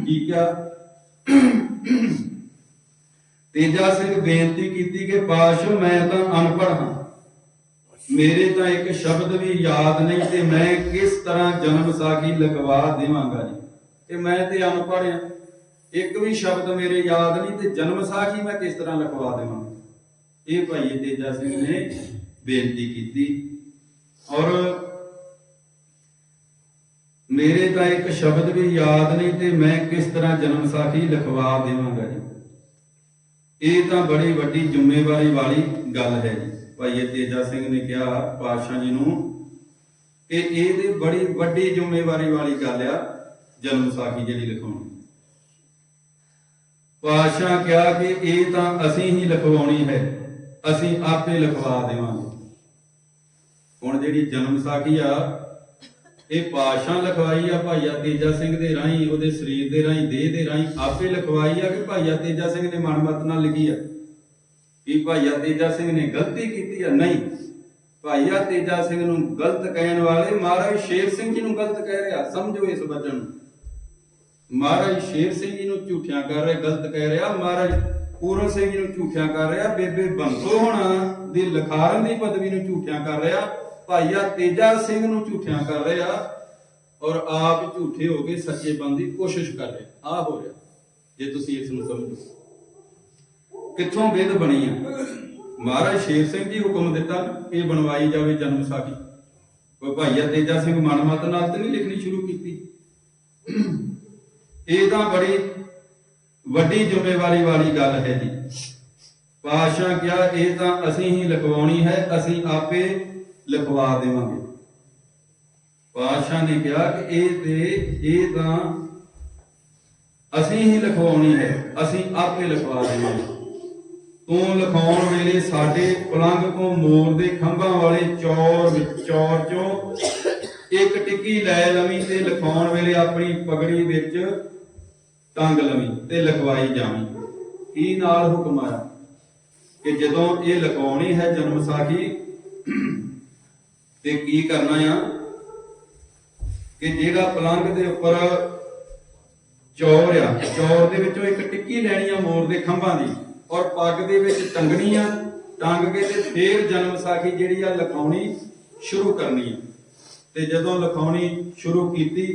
ਕੀ ਕਿਹਾ? ਤੇਜਾ ਸਿੰਘ ਬੇਨਤੀ ਕੀਤੀ ਕਿ ਪਾਤਸ਼ਾਹ ਮੈਂ ਤਾਂ ਅਨਪੜ੍ਹ ਹਾਂ। ਮੇਰੇ ਤਾਂ ਇੱਕ ਸ਼ਬਦ ਵੀ ਯਾਦ ਨਹੀਂ ਤੇ ਮੈਂ ਕਿਸ ਤਰ੍ਹਾਂ ਜਨਮ ਸਾਖੀ ਲਿਖਵਾ ਦੇਵਾਂਗਾ ਜੀ? ਕਿ ਮੈਂ ਤੇ ਅਨਪੜ੍ਹ ਆ ਇੱਕ ਵੀ ਸ਼ਬਦ ਮੇਰੇ ਯਾਦ ਨਹੀਂ ਤੇ ਜਨਮ ਸਾਖੀ ਮੈਂ ਕਿਸ ਤਰ੍ਹਾਂ ਲਿਖਵਾ ਦੇਵਾਂ ਇਹ ਭਾਈ ਤੇਜਾ ਸਿੰਘ ਨੇ ਬੇਨਤੀ ਕੀਤੀ। ਔਰ ਮੇਰੇ ਤਾਂ ਇੱਕ ਸ਼ਬਦ ਵੀ ਯਾਦ ਨਹੀਂ ਤੇ ਮੈਂ ਕਿਸ ਤਰ੍ਹਾਂ ਜਨਮ ਸਾਖੀ ਲਿਖਵਾ ਦੇਵਾਂਗਾ ਜੀ? ਇਹ ਤਾਂ ਬੜੀ ਵੱਡੀ ਜ਼ਿੰਮੇਵਾਰੀ ਵਾਲੀ ਗੱਲ ਹੈ ਜੀ। ਭਾਈ ਤੇਜਾ ਸਿੰਘ ਨੇ ਕਿਹਾ ਪਾਤਸ਼ਾਹ ਜੀ ਨੂੰ ਕਿ ਇਹ ਤੇ ਬੜੀ ਵੱਡੀ ਜ਼ਿੰਮੇਵਾਰੀ ਵਾਲੀ ਗੱਲ ਆ ਜਨਮ ਸਾਖੀ ਜਿਹੜੀ ਲਿਖਾਉਣੀ। ਪਾਤਸ਼ਾਹ ਕਿਹਾ ਕਿ ਇਹ ਤਾਂ ਅਸੀਂ ਹੀ ਲਿਖਵਾਉਣੀ ਹੈ, ਅਸੀਂ ਆਪੇ ਲਿਖਵਾ ਦੇਵਾਂਗੇ। ਹੁਣ ਜਿਹੜੀ ਜਨਮ ਸਾਖੀ ਆ, ਇਹ ਪਾਤਸ਼ਾਹ ਲਿਖਵਾਈ ਆ ਭਾਈਆ ਤੇਜਾ ਸਿੰਘ ਦੇ ਰਾਹੀਂ, ਉਹਦੇ ਸਰੀਰ ਦੇ ਰਾਹੀਂ, ਦੇਹ ਦੇ ਰਾਹੀਂ, ਆਪੇ ਲਿਖਵਾਈ ਆ ਕਿ ਭਾਈਆ ਤੇਜਾ ਸਿੰਘ ਨੇ ਮਨਮਤ ਨਾਲ ਲਿਖੀ ਆ? ਕਿ ਭਾਈਆ ਤੇਜਾ ਸਿੰਘ ਨੇ ਗਲਤੀ ਕੀਤੀ ਆ ਨਹੀਂ? ਭਾਈਆ ਤੇਜਾ ਸਿੰਘ ਨੂੰ ਗਲਤ ਕਹਿਣ ਵਾਲੇ ਮਹਾਰਾਜ ਸ਼ੇਰ ਸਿੰਘ ਜੀ ਨੂੰ ਗਲਤ ਕਹਿ ਰਿਹਾ, ਸਮਝੋ ਇਸ ਵਚਨ ਨੂੰ। ਮਹਾਰਾਜ ਸ਼ੇਰ ਸਿੰਘ ਜੀ ਨੂੰ ਝੂਠਿਆਂ ਕਰ ਰਿਹਾ, ਗਲਤ ਕਹਿ ਰਿਹਾ। ਮਹਾਰਾਜ ਪੂਰਨ ਸਿੰਘ ਜੀ ਨੂੰ ਝੂਠਿਆਂ ਕਰ ਰਿਹਾ, ਬੇਬੇ ਬੰਸੋ ਹੋਣਾ ਦੀ ਲਖਾਰਨ ਦੀ ਪਦਵੀ ਨੂੰ ਝੂਠਿਆਂ ਕਰ ਰਿਹਾ। ਭਾਈਆ ਤੇਜਾ ਸਿੰਘ ਨੂੰ ਝੂਠਿਆਂ ਕਰ ਰਿਹਾ ਔਰ ਆਪ ਝੂਠੇ ਹੋ ਕੇ ਸੱਚੇ ਬਣ ਦੀ ਕੋਸ਼ਿਸ਼ ਕਰ ਰਿਹਾ। ਆ ਹੋ ਰਿਹਾ। ਜੇ ਤੁਸੀਂ ਇਸ ਨੂੰ ਸਮਝੋ। ਕਿੱਥੋਂ ਵਿਧ ਬਣੀ ਆ? ਮਹਾਰਾਜ ਸ਼ੇਰ ਸਿੰਘ ਜੀ ਹੁਕਮ ਦਿੱਤਾ ਇਹ ਬਣਵਾਈ ਜਾਵੇ ਜਨਮ ਸਾਖੀ। ਕੋਈ ਭਾਈਆ ਤੇਜਾ ਸਿੰਘ ਮਨਮਤ ਨਾਲ ਤੇ ਨਹੀਂ ਲਿਖਣੀ ਸ਼ੁਰੂ ਕੀਤੀ। ਇਹ ਤਾਂ ਬੜੀ ਵੱਡੀ ਜ਼ਿੰਮੇਵਾਰੀ ਵਾਲੀ ਗੱਲ ਹੈ ਜੀ। ਪਾਸ਼ਾ ਕਿਹਾ, ਇਹ ਤਾਂ ਅਸੀਂ ਹੀ ਲਿਖਵਾਉਣੀ ਹੈ, ਅਸੀਂ ਆਪੇ ਲਿਖਵਾ ਦੇਵਾਂਗੇ। ਪਾਸ਼ਾ ਨੇ ਕਿਹਾ ਕਿ ਇਹ ਤੇ, ਇਹ ਤਾਂ ਅਸੀਂ ਹੀ ਲਿਖਵਾਉਣੀ ਹੈ, ਅਸੀਂ ਆਪੇ ਲਿਖਵਾ ਦੇਵਾਂਗੇ। ਤੂੰ ਲਿਖਾਉਣ ਵੇਲੇ ਸਾਡੇ ਪਲੰਗ ਤੋਂ ਮੋਰ ਦੇ ਖੰਭਾਂ ਵਾਲੇ ਚੌਰ ਵਿੱਚ ਚੌਰ ਚੋਂ ਇੱਕ ਟਿੱਕੀ ਲੈ ਲਵੀਂ ਤੇ ਲਿਖਾਉਣ ਵੇਲੇ ਆਪਣੀ ਪਗੜੀ ਵਿੱਚ ਟੰਗ ਲਵੀਂ ਤੇ ਲਿਖਵਾਈ ਜਾਵੀਂ। ਕੀ ਨਾਲ ਹੁਕਮ ਆਇਆ ਕਿ ਜਦੋਂ ਇਹ ਲਿਖਾਉਣੀ ਹੈ ਜਨਮ ਸਾਖੀ, ਤੇ ਕੀ ਕਰਨਾ ਆ? ਕਿ ਜਿਹੜਾ ਪਲੰਗ ਦੇ ਉੱਪਰ ਚੌਰ ਆ, ਚੌਰ ਦੇ ਵਿੱਚੋਂ ਇੱਕ ਟਿੱਕੀ ਲੈਣੀ ਆ ਮੋਰ ਦੇ ਖੰਭਾਂ ਦੀ। ਔਰ ਪੱਗ ਦੇ ਵਿੱਚ ਟੰਗਣੀ ਆ ਟੰਗ ਕੇ ਤੇ ਫੇਰ ਜਨਮ ਸਾਖੀ ਜਿਹੜੀ ਆ ਲਿਖਾਉਣੀ ਸ਼ੁਰੂ ਕਰਨੀ ਆ ਤੇ ਜਦੋਂ ਲਿਖਾਉਣੀ ਸ਼ੁਰੂ ਕੀਤੀ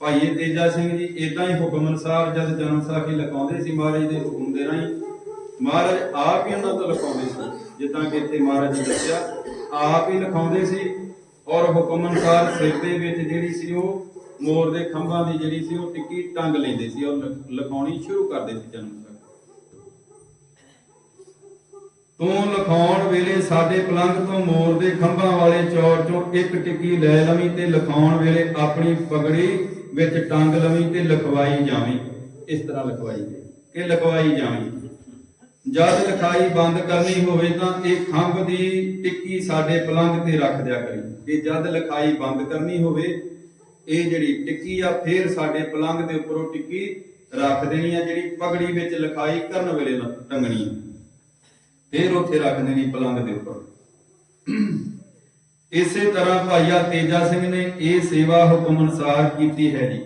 ਭਾਈਏ ਤੇਜਾ ਸਿੰਘ ਜੀ ਇਦਾਂ ਹੀ ਹੁਕਮ ਅਨੁਸਾਰ ਜਦ ਜਨਮ ਸਾਖੀ ਲਿਖਾਉਂਦੇ ਸੀ, ਮਹਾਰਾਜ ਦੇ ਹੁਕਮ ਦੇ ਰਾਹੀਂ ਮਹਾਰਾਜ ਆਪ ਹੀ ਉਹਨਾਂ ਤੋਂ ਲਿਖਾਉਂਦੇ ਸੀ, ਜਿੱਦਾਂ ਕਿ ਇੱਥੇ ਮਹਾਰਾਜ ਨੇ ਦੱਸਿਆ, ਆਪ ਹੀ ਲਿਖਾਉਂਦੇ ਸੀ ਔਰ ਹੁਕਮ ਅਨੁਸਾਰ ਸਿਰ ਦੇ ਵਿੱਚ ਜਿਹੜੀ ਸੀ ਉਹ ਮੋਰ ਦੇ ਖੰਭਾਂ ਦੀ ਜਿਹੜੀ ਸੀ ਉਹ ਟਿੱਕੀ ਟੰਗ ਲੈਂਦੇ ਸੀ ਔਰ ਲਿਖਾਉਣੀ ਸ਼ੁਰੂ ਕਰਦੇ ਸੀ ਜਨਮ ਸਾਖੀ ਤੂੰ ਲਿਖਾਉਣ ਵੇਲੇ ਸਾਡੇ ਪਲੰਗ ਤੋਂ ਮੋਰ ਦੇ ਖੰਭਾਂ ਵਾਲੇ ਚੌਰ ਚੋਂ ਇੱਕ ਟਿੱਕੀ ਲੈ ਲਵੀਂ ਤੇ ਲਿਖਾਉਣ ਵੇਲੇ ਆਪਣੀ ਪਗੜੀ ਵਿੱਚ ਟੰਗ ਲਵੀਂ ਤੇ ਲਿਖਵਾਈ ਜਾਵੀਂ। ਇਸ ਤਰ੍ਹਾਂ ਲਿਖਵਾਈ ਕਿ ਲਿਖਵਾਈ ਜਾਵੀਂ। ਜਦ ਲਿਖਾਈ ਬੰਦ ਕਰਨੀ ਹੋਵੇ ਤਾਂ ਇਹ ਖੰਭ ਦੀ ਟਿੱਕੀ ਸਾਡੇ ਪਲੰਗ ਤੇ ਰੱਖ ਦਿਆ ਕਰੀ। ਤੇ ਜਦ ਲਖਾਈ ਬੰਦ ਕਰਨੀ ਹੋਵੇ, ਇਹ ਜਿਹੜੀ ਟਿੱਕੀ ਆ, ਫੇਰ ਸਾਡੇ ਪਲੰਗ ਦੇ ਉੱਪਰੋਂ ਟਿੱਕੀ ਰੱਖ ਦੇਣੀ ਆ, ਜਿਹੜੀ ਪਗੜੀ ਵਿੱਚ ਲਖਾਈ ਕਰਨ ਵੇਲੇ ਟੰਗਣੀ ਆ। ਫੇਰ ਉੱਥੇ ਰੱਖ ਦੇਣੀ ਪਲੰਗ ਦੇ ਉੱਪਰ। ਇਸੇ ਤਰ੍ਹਾਂ ਭਾਈਆ ਤੇਜਾ ਸਿੰਘ ਨੇ ਇਹ ਸੇਵਾ ਹੁਕਮ ਅਨੁਸਾਰ ਕੀਤੀ ਹੈ ਜੀ।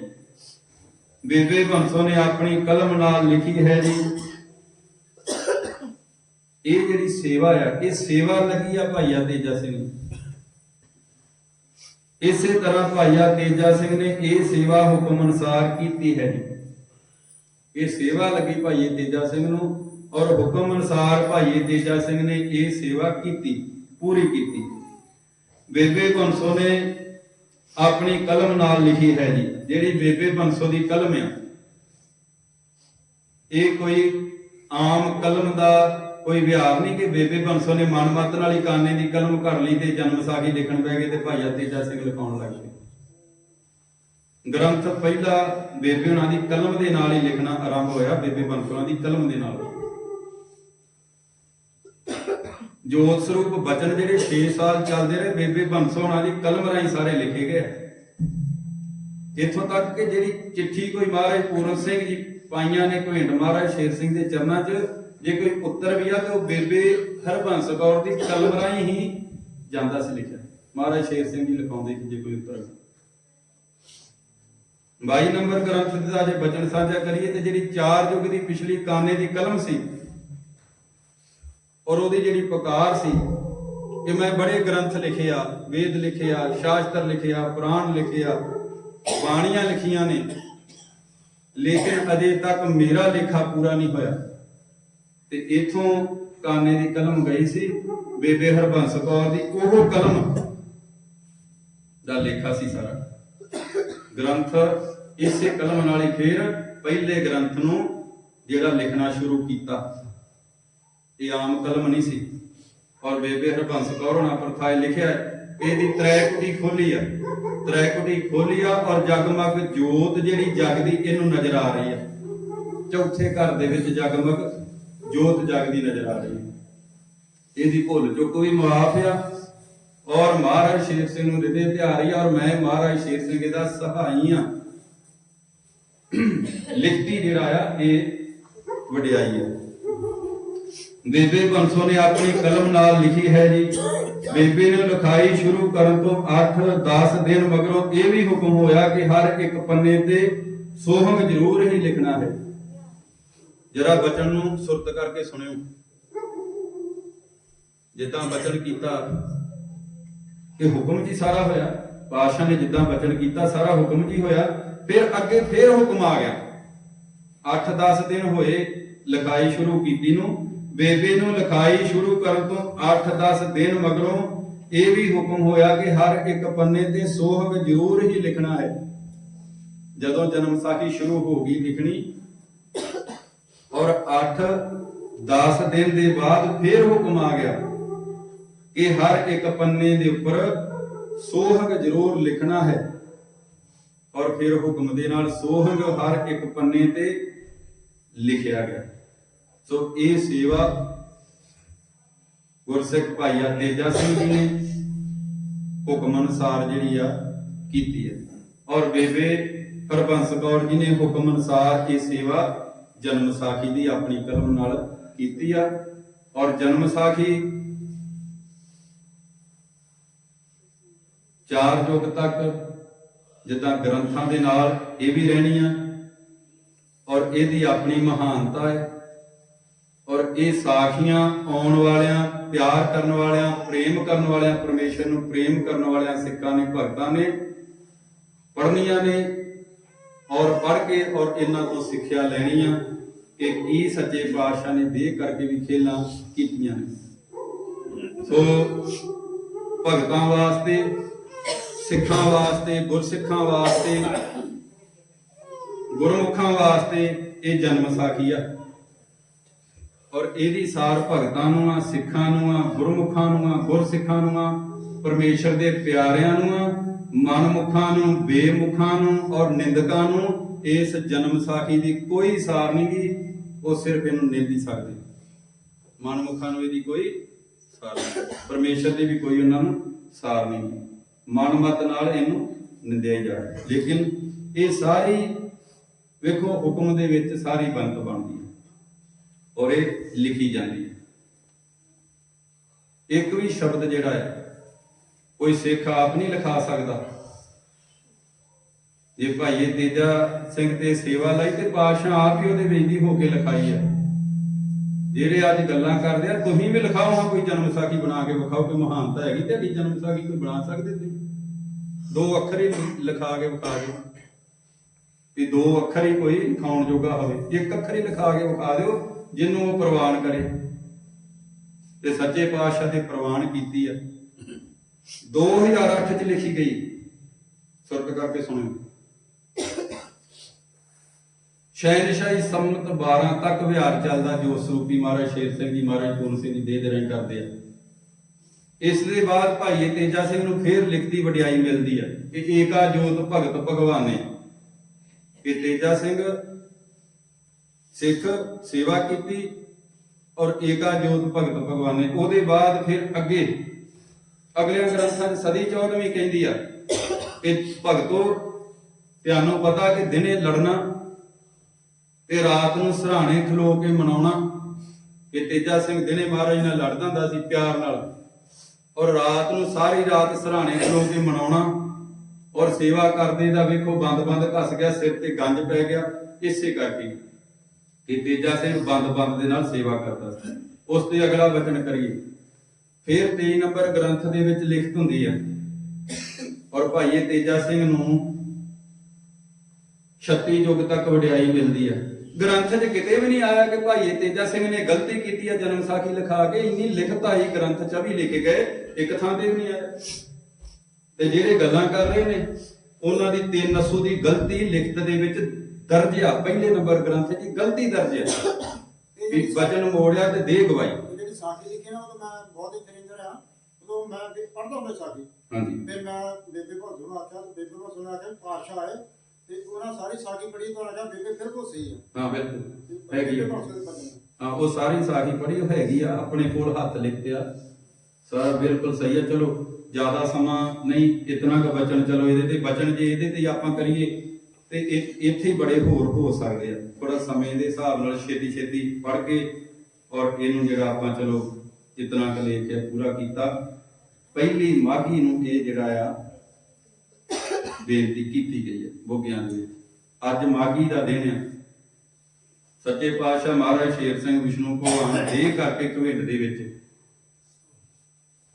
ਬੇਬੇ ਬੰਸੋ ਨੇ ਆਪਣੀ ਕਲਮ ਨਾਲ ਲਿਖੀ ਹੈ ਜੀ। ਇਹ ਜਿਹੜੀ ਸੇਵਾ ਆ, ਇਹ ਸੇਵਾ ਲੱਗੀ ਆ ਭਾਈਆ ਤੇਜਾ ਸਿੰਘ ਨੂੰ। ਇਸੇ ਤਰ੍ਹਾਂ ਭਾਈਆ ਤੇਜਾ ਸਿੰਘ ਨੇ ਇਹ ਸੇਵਾ ਹੁਕਮ ਅਨੁਸਾਰ ਕੀਤੀ ਹੈ ਜੀ। ਇਹ ਸੇਵਾ ਲੱਗੀ ਭਾਈਏ ਤੇਜਾ ਸਿੰਘ ਨੂੰ। ਔਰ ਹੁਕਮ ਅਨੁਸਾਰ ਭਾਈ ਤੇਜਾ ਸਿੰਘ ਨੇ ਇਹ ਸੇਵਾ ਕੀਤੀ, ਪੂਰੀ ਕੀਤੀ। ਬੇਬੇ ਬੰਸੋ ਨੇ ਆਪਣੀ ਕਲਮ ਨਾਲ ਲਿਖੀ ਹੈ ਜੀ, ਜਿਹੜੀ ਬੇਬੇ ਬੰਸੋ ਦੀ ਕਲਮ ਆ। ਇਹ ਕੋਈ ਆਮ ਕਲਮ ਦਾ ਕੋਈ ਵਿਹਾਰ ਨਹੀਂ ਕਿ ਬੇਬੇ ਬੰਸੋ ਨੇ ਮਨਮਤ ਨਾਲ ਹੀ ਕਾਨੇ ਦੀ ਕਲਮ ਕਰ ਲਈ ਤੇ ਜਨਮ ਸਾਖੀ ਲਿਖਣ ਪੈ ਗਏ ਤੇ ਭਾਈ ਤੇਜਾ ਸਿੰਘ ਲਿਖਾਉਣ ਲੱਗ ਗਏ। ਗ੍ਰੰਥ ਪਹਿਲਾ ਬੇਬੇ ਉਹਨਾਂ ਦੀ ਕਲਮ ਦੇ ਨਾਲ ਹੀ ਲਿਖਣਾ ਆਰੰਭ ਹੋਇਆ, ਬੇਬੇ ਬੰਸੋ ਦੀ ਕਲਮ ਦੇ ਨਾਲ। ਜੋਤ ਸਰੂਪ ਬਚਨ ਜਿਹੜੇ 6 ਸਾਲ ਚੱਲਦੇ ਰਹੇ, ਬੇਬੇ ਬੰਸੋਂ ਦੀ ਕਲਮ ਰਾਹੀਂ ਸਾਰੇ ਲਿਖੇ ਗਏ ਇੱਥੋਂ ਤੱਕ ਕਿ ਜਿਹੜੀ ਚਿੱਠੀ ਕੋਈ ਮਹਾਰਾਜ ਪੂਰਨ ਸਿੰਘ ਜੀ ਪਾਈਆਂ ਨੇ ਘੁੰਡ ਮਹਾਰਾਜ ਸ਼ੇਰ ਸਿੰਘ ਦੇ ਚਰਨਾਂ 'ਚ, ਜੇ ਕੋਈ ਉੱਤਰ ਵੀ ਆ, ਤੇ ਉਹ ਬੇਬੇ ਹਰਬੰਸ ਕੌਰ ਦੀ ਕਲਮ ਰਾਹੀਂ ਹੀ ਜਾਂਦਾ ਸੀ ਲਿਖਿਆ। ਮਹਾਰਾਜ ਸ਼ੇਰ ਸਿੰਘ ਜੀ ਲਿਖਾਉਂਦੇ ਸੀ ਜੇ ਕੋਈ ਉੱਤਰ 22 ਨੰਬਰ ਗ੍ਰੰਥ ਦਾ ਜੇ ਬਚਨ ਸਾਂਝਾ ਕਰੀਏ ਤੇ ਜਿਹੜੀ ਚਾਰ ਯੁਗ ਦੀ ਪਿਛਲੀ ਕਾਨੇ ਦੀ ਕਲਮ ਸੀ ਔਰ ਉਹਦੀ ਜਿਹੜੀ ਪੁਕਾਰ ਸੀ ਕਿ ਮੈਂ ਬੜੇ ਗ੍ਰੰਥ ਲਿਖੇ ਆ ਵੇਦ ਲਿਖੇ ਆ ਸ਼ਾਸਤਰ ਲਿਖੇ ਆ ਪੁਰਾਣ ਲਿਖੇ ਆ ਬਾਣੀਆਂ ਲਿਖੀਆਂ ਨੇ। ਲੇਕਿਨ ਅਜੇ ਤੱਕ ਮੇਰਾ ਲੇਖਾ ਪੂਰਾ ਨਹੀਂ ਹੋਇਆ। ਤੇ ਇਥੋਂ ਕਾਨੇ ਦੀ ਕਲਮ ਗਈ ਸੀ, ਬੇਬੇ ਹਰਬੰਸ ਕੌਰ ਦੀ, ਉਹ ਕਲਮ ਦਾ ਲੇਖਾ ਸੀ ਸਾਰਾ। ਗ੍ਰੰਥ ਇਸੇ ਕਲਮ ਨਾਲ ਹੀ ਫਿਰ ਪਹਿਲੇ ਗ੍ਰੰਥ ਨੂੰ ਜਿਹੜਾ ਲਿਖਣਾ ਸ਼ੁਰੂ ਕੀਤਾ। ਇਹ ਆਮ ਕਲਮ ਨਹੀਂ ਸੀ। ਔਰ ਬੇਬੇ ਹਰਬੰਸ ਕੌਰ ਹੋਣਾ ਪ੍ਰਥਾਏ ਲਿਖਿਆ ਇਹਦੀ ਤ੍ਰੈਕੁਟੀ ਖੋਲੀ ਆ। ਤ੍ਰੈਕੁਟੀ ਖੋਲੀ ਆ ਔਰ ਜਗਮਗ ਜੋਤ ਜਿਹੜੀ ਜਗਦੀ ਇਹਨੂੰ ਨਜ਼ਰ ਆ ਰਹੀ ਆ। ਚੌਥੇ ਘਰ ਦੇ ਵਿੱਚ ਜਗਮਗ ਜੋਤ ਜਗਦੀ ਨਜ਼ਰ ਆ ਰਹੀ ਹੈ ਇਹਦੀ ਭੁੱਲ ਚੁੱਕ ਵੀ ਮਾਫ ਆ। ਔਰ ਮਹਾਰਾਜ ਸ਼ੇਰ ਸਿੰਘ ਨੂੰ ਦਿੱਤੇ ਧਿਆਰੀ ਔਰ ਮੈਂ ਮਹਾਰਾਜ ਸ਼ੇਰ ਸਿੰਘ ਦਾ ਸਹਾਈ ਆ। ਲਿਖਤੀ ਜਿਹੜਾ ਆ, ਇਹ ਵਡਿਆਈ ਆ। ਬੇਬੇ ਬੰਸੋ ਨੇ ਆਪਣੀ ਕਲਮ ਨਾਲ ਲਿਖੀ ਹੈ ਜੀ। ਬੇਬੇ ਨੇ ਲਿਖਾਈ ਸ਼ੁਰੂ ਕਰਨ ਤੋਂ 8-10 ਦਿਨ ਮਗਰੋਂ ਇਹ ਵੀ ਹੁਕਮ ਹੋਇਆ ਕਿ ਹਰ ਇੱਕ ਪੰਨੇ ਤੇ ਸੋਹੰਗ ਜ਼ਰੂਰ ਹੀ ਲਿਖਣਾ ਹੈ। ਜਰਾ ਬਚਨ ਨੂੰ ਸੁਰਤ ਕਰਕੇ ਸੁਣਿਓ। ਜਿੱਦਾਂ ਬਚਨ ਕੀਤਾ ਕਿ ਹੁਕਮ ਜੀ ਸਾਰਾ ਹੋਇਆ, ਪਾਤਸ਼ਾਹ ਨੇ ਜਿੱਦਾਂ ਬਚਨ ਕੀਤਾ, ਸਾਰਾ ਹੁਕਮ ਜੀ ਹੋਇਆ, ਫਿਰ ਅੱਗੇ ਫਿਰ ਹੁਕਮ ਆ ਗਿਆ। 8-10 ਦਿਨ ਹੋਏ, ਲਿਖਾਈ ਸ਼ੁਰੂ ਕੀਤੀ ਨੂੰ ਬੇਬੇ ਨੂੰ ਲਿਖਾਈ ਸ਼ੁਰੂ ਕਰਨ ਤੋਂ 8-10 ਦਿਨ ਮਗਰੋਂ ਇਹ ਵੀ ਹੁਕਮ ਹੋਇਆ ਕਿ ਹਰ ਇੱਕ ਪੰਨੇ ਤੇ ਸੋਹਗ ਜ਼ਰੂਰ ਹੀ ਲਿਖਣਾ ਹੈ। ਜਦੋਂ ਜਨਮ ਸਾਖੀ ਸ਼ੁਰੂ ਹੋ ਗਈ ਲਿਖਣੀ ਔਰ 8-10 ਦਿਨ ਦੇ ਬਾਅਦ ਫਿਰ ਹੁਕਮ ਆ ਗਿਆ ਕਿ ਹਰ ਇੱਕ ਪੰਨੇ ਦੇ ਉੱਪਰ ਸੋਹਗ ਜ਼ਰੂਰ ਲਿਖਣਾ ਹੈ ਔਰ ਫਿਰ ਹੁਕਮ ਦੇ ਨਾਲ ਸੋਹਗ ਹਰ ਇੱਕ ਪੰਨੇ ਤੇ ਲਿਖਿਆ ਗਿਆ। ਸੋ ਇਹ ਸੇਵਾ ਗੁਰਸਿੱਖ ਭਾਈਆ ਤੇਜਾ ਸਿੰਘ ਜੀ ਨੇ ਹੁਕਮ ਅਨੁਸਾਰ ਜਿਹੜੀ ਆ ਕੀਤੀ ਹੈ। ਔਰ ਬੇਬੇ ਹਰਬੰਸ ਕੌਰ ਜੀ ਨੇ ਹੁਕਮ ਅਨੁਸਾਰ ਇਹ ਸੇਵਾ ਜਨਮ ਸਾਖੀ ਦੀ ਆਪਣੀ ਕਲਮ ਨਾਲ ਕੀਤੀ ਆ। ਔਰ ਜਨਮ ਸਾਖੀ ਚਾਰ ਯੁੱਗ ਤੱਕ ਜਿੱਦਾਂ ਗ੍ਰੰਥਾਂ ਦੇ ਨਾਲ ਇਹ ਵੀ ਰਹਿਣੀ ਆ। ਔਰ ਇਹਦੀ ਆਪਣੀ ਮਹਾਨਤਾ ਹੈ। ਔਰ ਇਹ ਸਾਖੀਆਂ ਆਉਣ ਵਾਲਿਆਂ, ਪਿਆਰ ਕਰਨ ਵਾਲਿਆਂ, ਪ੍ਰੇਮ ਕਰਨ ਵਾਲਿਆਂ, ਪਰਮੇਸ਼ਰ ਨੂੰ ਪ੍ਰੇਮ ਕਰਨ ਵਾਲਿਆਂ ਸਿੱਖਾਂ ਨੇ, ਭਗਤਾਂ ਨੇ, ਪੜ੍ਹਨੀਆਂ ਨੇ ਔਰ ਪੜ੍ਹ ਕੇ ਔਰ ਇਹਨਾਂ ਤੋਂ ਸਿੱਖਿਆ ਲੈਣੀ ਆ ਕਿ ਕੀ ਸੱਚੇ ਪਾਤਸ਼ਾਹ ਨੇ ਦੇਹ ਕਰਕੇ ਵੀ ਖੇਲਾਂ ਕੀਤੀਆਂ ਨੇ। ਸੋ ਭਗਤਾਂ ਵਾਸਤੇ, ਸਿੱਖਾਂ ਵਾਸਤੇ, ਗੁਰਸਿੱਖਾਂ ਵਾਸਤੇ, ਗੁਰਮੁਖਾਂ ਵਾਸਤੇ ਇਹ ਜਨਮ ਸਾਖੀ ਆ। ਔਰ ਇਹਦੀ ਸਾਰ ਭਗਤਾਂ ਨੂੰ ਆ, ਸਿੱਖਾਂ ਨੂੰ ਆ, ਗੁਰਮੁਖਾਂ ਨੂੰ ਆ, ਗੁਰਸਿੱਖਾਂ ਨੂੰ ਆ, ਪਰਮੇਸ਼ਰ ਦੇ ਪਿਆਰਿਆਂ ਨੂੰ ਆ, ਮਨਮੁਖਾਂ ਨੂੰ, ਬੇਮੁਖਾਂ ਨੂੰ ਔਰ ਨਿੰਦਕਾਂ ਨੂੰ ਇਸ ਜਨਮ ਸਾਖੀ ਦੀ ਕੋਈ ਸਾਰ ਨਹੀਂ ਗੀ, ਉਹ ਸਿਰਫ ਇਹਨੂੰ ਨਿੰਦ ਹੀ ਸਕਦੇ। ਮਨਮੁਖਾਂ ਨੂੰ ਇਹਦੀ ਕੋਈ ਸਾਰ ਨਹੀਂ, ਪਰਮੇਸ਼ਰ ਦੀ ਵੀ ਕੋਈ ਉਹਨਾਂ ਨੂੰ ਸਾਰ ਨਹੀਂ ਗੀ। ਮਨਮਤ ਨਾਲ ਇਹਨੂੰ ਨਿੰਦਿਆ ਜਾ ਜਾਏ ਲੇਕਿਨ ਇਹ ਸਾਰੀ, ਵੇਖੋ ਹੁਕਮ ਦੇ ਵਿੱਚ ਸਾਰੀ ਬੰਤ ਬਣਦੀ ਹੈ। ਔਰ ਇਹ ਲਿਖੀ ਜਾਂਦੀ ਹੈ। ਇੱਕ ਵੀ ਸ਼ਬਦ ਜਿਹੜਾ ਹੈ, ਕੋਈ ਸਿੱਖ ਆਪ ਨਹੀਂ ਲਿਖਾ ਸਕਦਾ। ਜੇ ਭਾਈਏ ਤੇਜਾ ਸਿੰਘ ਤੇ ਸੇਵਾ ਲਈ ਤੇ ਪਾਤਸ਼ਾਹ ਆਪ ਹੀ ਉਹਦੇ ਵਿੱਚ ਹੋ ਕੇ ਲਿਖਾਈ ਹੈ। ਜਿਹੜੇ ਅੱਜ ਗੱਲਾਂ ਕਰਦੇ ਆ, ਤੁਸੀਂ ਵੀ ਲਿਖਾਓ ਹਾਂ, ਕੋਈ ਜਨਮ ਸਾਖੀ ਬਣਾ ਕੇ ਵਿਖਾਓ ਕਿ ਮਹਾਨਤਾ ਹੈਗੀ ਤੁਹਾਡੀ ਜਨਮ ਸਾਖੀ ਕੋਈ ਬਣਾ ਸਕਦੇ ਤੁਸੀਂ? ਦੋ ਅੱਖਰ ਹੀ ਲਿਖਾ ਕੇ ਵਿਖਾ ਦਿਓ। ਵੀ ਦੋ ਅੱਖਰ ਹੀ ਕੋਈ ਲਿਖਾਉਣ ਜੋਗਾ ਹੋਵੇ, ਇੱਕ ਅੱਖਰ ਹੀ ਲਿਖਾ ਕੇ ਵਿਖਾ ਦਿਓ। ਜਿਹਨੂੰ ਉਹ ਪ੍ਰਵਾਨ ਕਰੇ। ਤੇ ਸੱਚੇ ਪਾਤਸ਼ਾਹ ਦੇ ਪ੍ਰਵਾਨ ਕੀਤੀ ਆ। 2008 ਚ ਲਿਖੀ ਗਈ। ਸੁਰਤ ਕਰਕੇ ਸੁਣਿਓ। ਸ਼ਹਿਨਸ਼ਾਹੀ ਸੰਮਤ 12 ਤੱਕ ਵਿਹਾਰ ਚੱਲਦਾ, ਜੋ ਸਰੂਪੀ ਮਹਾਰਾਜ ਸ਼ੇਰ ਸਿੰਘ ਜੀ, ਮਹਾਰਾਜ ਪੂਰਨ ਸਿੰਘ ਜੀ ਦੇ ਦੇ ਕਰਦੇ ਆ। ਇਸ ਦੇ ਬਾਅਦ ਭਾਈ ਤੇਜਾ ਸਿੰਘ ਨੂੰ ਫੇਰ ਲਿਖਤੀ ਵਡਿਆਈ ਮਿਲਦੀ ਹੈ ਕਿ ਏਕਾ ਜੋਤ ਭਗਤ ਭਗਵਾਨੇ। ਕਿ ਤੇਜਾ ਸਿੰਘ ਸਿੱਖ ਸੇਵਾ ਕੀਤੀ ਔਰ ਏਕਾ ਜੋਤ ਭਗਤ ਭਗਵਾਨੇ। ਉਹਦੇ ਬਾਅਦ ਫਿਰ ਅੱਗੇ ਅਗਲੇ ਗ੍ਰੰਥਾਂ ਸਦੀ 14ਵੀਂ ਕਹਿੰਦੀ ਆ ਕਿ ਭਗਤੋ ਤੁਹਾਨੂੰ ਪਤਾ ਕਿ ਦਿਨੇ ਲੜਨਾ ਤੇ ਰਾਤ ਨੂੰ ਸਰਾਣੇ ਖਲੋ ਕੇ ਮਨਾਉਣਾ। ਕਿ ਤੇਜਾ ਸਿੰਘ ਦਿਨੇ ਮਹਾਰਾਜ ਨਾਲ ਲੜਦਾ ਹੁੰਦਾ ਸੀ ਪਿਆਰ ਨਾਲ ਔਰ ਰਾਤ ਨੂੰ ਸਾਰੀ ਰਾਤ ਸਰਾਣੇ ਖਲੋ ਕੇ ਮਨਾਉਣਾ ਔਰ ਸੇਵਾ ਕਰਦੇ ਦਾ ਵੇਖੋ ਬੰਦ-ਬੰਦ ਘਸ ਗਿਆ, ਸਿਰ ਤੇ ਗੰਜ ਪੈ ਗਿਆ, ਇਸੇ ਕਰਕੇ। ਕਿ ਤੇਜਾ ਸਿੰਘ ਬੰਦ-ਬੰਦ ਦੇ ਨਾਲ ਸੇਵਾ ਕਰਦਾ ਸੀ। ਉਸ ਤੇ ਅਗਲਾ ਵਚਨ ਕਰੀਏ। ਫਿਰ 23 ਨੰਬਰ ਗ੍ਰੰਥ ਦੇ ਵਿੱਚ ਲਿਖਤ ਹੁੰਦੀ ਹੈ, ਔਰ ਭਾਈਏ, ਤੇਜਾ ਸਿੰਘ ਨੂੰ 36 ਯੁੱਗ ਤੱਕ ਵਡਿਆਈ ਮਿਲਦੀ ਹੈ। ਗ੍ਰੰਥ 'ਚ ਕਿਤੇ ਵੀ ਨਹੀਂ ਆਇਆ ਕਿ ਭਾਈਏ, ਤੇਜਾ ਸਿੰਘ ਨੇ ਗਲਤੀ ਕੀਤੀ ਹੈ, ਜਨਮ ਸਾਖੀ ਲਿਖਾ ਕੇ ਇੰਨੀ ਲਿਖਤ ਆਈ ਗ੍ਰੰਥ 'ਚ ਵੀ ਲਿਖੇ ਗਏ ਇੱਕ ਥਾਂ ਤੇ ਵੀ ਨਹੀਂ ਆਇਆ। ਤੇ ਜਿਹੜੇ ਗੱਲਾਂ ਕਰ ਰਹੇ ਨੇ, ਉਹਨਾਂ ਦੀ ਤਿੰਨ ਨਸੂ ਦੀ ਗਲਤੀ ਲਿਖਤ ਦੇ ਵਿੱਚ ਦਰਜ ਆ ਪਹਿਲੇ ਨੰਬਰ ਗ੍ਰੰਥ 'ਚ ਗਲਤੀ ਦਰਜ ਹੈ। ਵੀ ਵਚਨ ਮੋੜਿਆ ਤੇ ਦੇ ਗਵਾਈ। ਜਿਹੜੀ ਸਾਖੀ ਲਿਖੀ ਨਾ ਉਹ ਮੈਂ ਬਹੁਤ ਹੀ ਖਰੀਦਰ ਆ ਉਦੋਂ ਮੈਂ ਪੜਦਾ ਹੁੰਦਾ ਸਾਖੀ ਹਾਂਜੀ। ਫਿਰ ਮੈਂ ਬੇਬੇ ਭੋਜੂ ਨੂੰ ਆਖਿਆ ਤੇ ਬੇਬੇ ਭੋਜੂ ਨੇ ਆਖਿਆ ਵੀ ਪਾਤਸ਼ਾਹ ਆਏ ਤੇ ਉਹਨਾਂ ਸਾਰੀ ਸਾਖੀ ਪੜ੍ਹੀ ਤਾਂ ਆਖਿਆ ਬੇਬੇ ਬਿਲਕੁਲ ਸਹੀ ਆ ਹਾਂ ਬਿਲਕੁਲ। ਹੈਗੀ ਆ ਦੇ ਹਾਂ। ਉਹ ਸਾਰੀ ਸਾਖੀ ਪੜ੍ਹੀ ਉਹ ਹੈਗੀ ਆ ਆਪਣੇ ਕੋਲ ਹੱਥ ਲਿਖਤਿਆ ਸਾਰਾ ਬਿਲਕੁਲ ਸਹੀ ਹੈ। ਚਲੋ ਜ਼ਿਆਦਾ ਸਮਾਂ ਨਹੀਂ ਇਤਨਾ ਕੁ ਬਚਨ ਚਲੋ ਇਹਦੇ ਤੇ ਬਚਨ ਜੇ ਇਹਦੇ ਤੇ ਹੀ ਆਪਾਂ ਕਰੀਏ ਤੇ ਇੱਥੇ ਬੜੇ ਹੋਰ ਹੋ ਸਕਦੇ ਆ। ਥੋੜਾ ਸਮੇਂ ਦੇ ਹਿਸਾਬ ਨਾਲ ਛੇਤੀ ਛੇਤੀ ਪੜ੍ਹ ਕੇ ਔਰ ਇਹਨੂੰ ਜਿਹੜਾ ਆਪਾਂ ਚਲੋ ਇਤਨਾ ਕੁ ਲੈ ਕੇ ਪੂਰਾ ਕੀਤਾ। ਪਹਿਲੀ ਮਾਘੀ ਨੂੰ ਇਹ ਜਿਹੜਾ ਆ, ਬੇਨਤੀ ਕੀਤੀ ਗਈ ਹੈ ਬੋਗਿਆਂ ਦੇ ਅੱਜ ਮਾਗੀ ਦਾ ਦਿਨ ਹੈ ਸੱਚੇ ਪਾਤਸ਼ਾਹ ਮਹਾਰਾਜ ਸ਼ੇਰ ਸਿੰਘ ਵਿਸ਼ਨੂੰ ਭਗਵਾਨ ਦੇ ਕਰਕੇ ਘਵਿੰਡ ਦੇ ਵਿੱਚ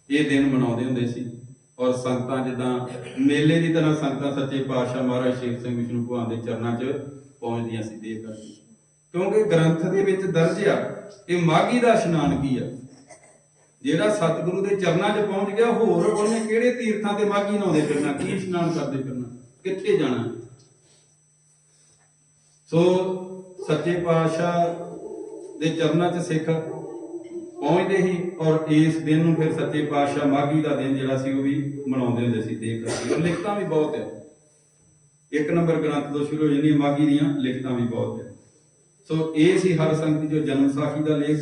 ਇਹ ਦਿਨ ਮਨਾਉਂਦੇ ਹੁੰਦੇ ਸੀ। ਔਰ ਸੰਗਤਾਂ ਜਿੱਦਾਂ ਮੇਲੇ ਦੀ ਤਰ੍ਹਾਂ ਸੰਗਤਾਂ ਸੱਚੇ ਪਾਤਸ਼ਾਹ ਮਹਾਰਾਜ ਸ਼ੇਰ ਸਿੰਘ ਵਿਸ਼ਨੂੰ ਭਗਵਾਨ ਦੇ ਚਰਨਾਂ 'ਚ ਪਹੁੰਚਦੀਆਂ ਸੀ, ਦੇਖ ਕਰਕੇ ਕਿਉਂਕਿ ਗ੍ਰੰਥ ਦੇ ਵਿੱਚ ਦਰਜ ਆ ਇਹ ਮਾਗੀ ਦਾ ਇਸ਼ਨਾਨ ਕੀ ਆ। ਜਿਹੜਾ ਸਤਿਗੁਰੂ ਦੇ ਚਰਨਾਂ 'ਚ ਪਹੁੰਚ ਗਿਆ, ਹੋਰ ਉਹਨੇ ਕਿਹੜੇ ਤੀਰਥਾਂ ਤੇ ਮਾਗੀ ਨਹਾਉਂਦੇ ਫਿਰਨਾ, ਕੀ ਇਸ਼ਨਾਨ ਕਰਦੇ ਫਿਰਨਾ, ਕਿੱਥੇ ਜਾਣਾ? ਸੋ ਸੱਚੇ ਪਾਤਸ਼ਾਹ ਦੇ ਚਰਨਾਂ 'ਚ ਸਿੱਖ ਪਹੁੰਚਦੇ ਹੀ ਔਰ ਇਸ ਦਿਨ ਨੂੰ ਫਿਰ ਸੱਚੇ ਪਾਤਸ਼ਾਹ ਮਾਗੀ ਦਾ ਦਿਨ ਜਿਹੜਾ ਸੀ ਉਹ ਵੀ ਮਨਾਉਂਦੇ ਹੁੰਦੇ ਸੀ ਦੇਖ ਕਰਕੇ ਔਰ ਲਿਖਤਾਂ ਵੀ ਬਹੁਤ ਹੈ। ਇੱਕ ਨੰਬਰ ਗ੍ਰੰਥ ਤੋਂ ਸ਼ੁਰੂ ਹੋ ਜਾਂਦੀਆਂ ਮਾਗੀ ਦੀਆਂ, ਲਿਖਤਾਂ ਵੀ ਬਹੁਤ ਹੈ। ਸੋ ਇਹ ਸੀ ਹਰ ਸੰਗਤ ਜੋ ਜਨਮ ਸਾਖੀ ਦਾ ਲੇਖ।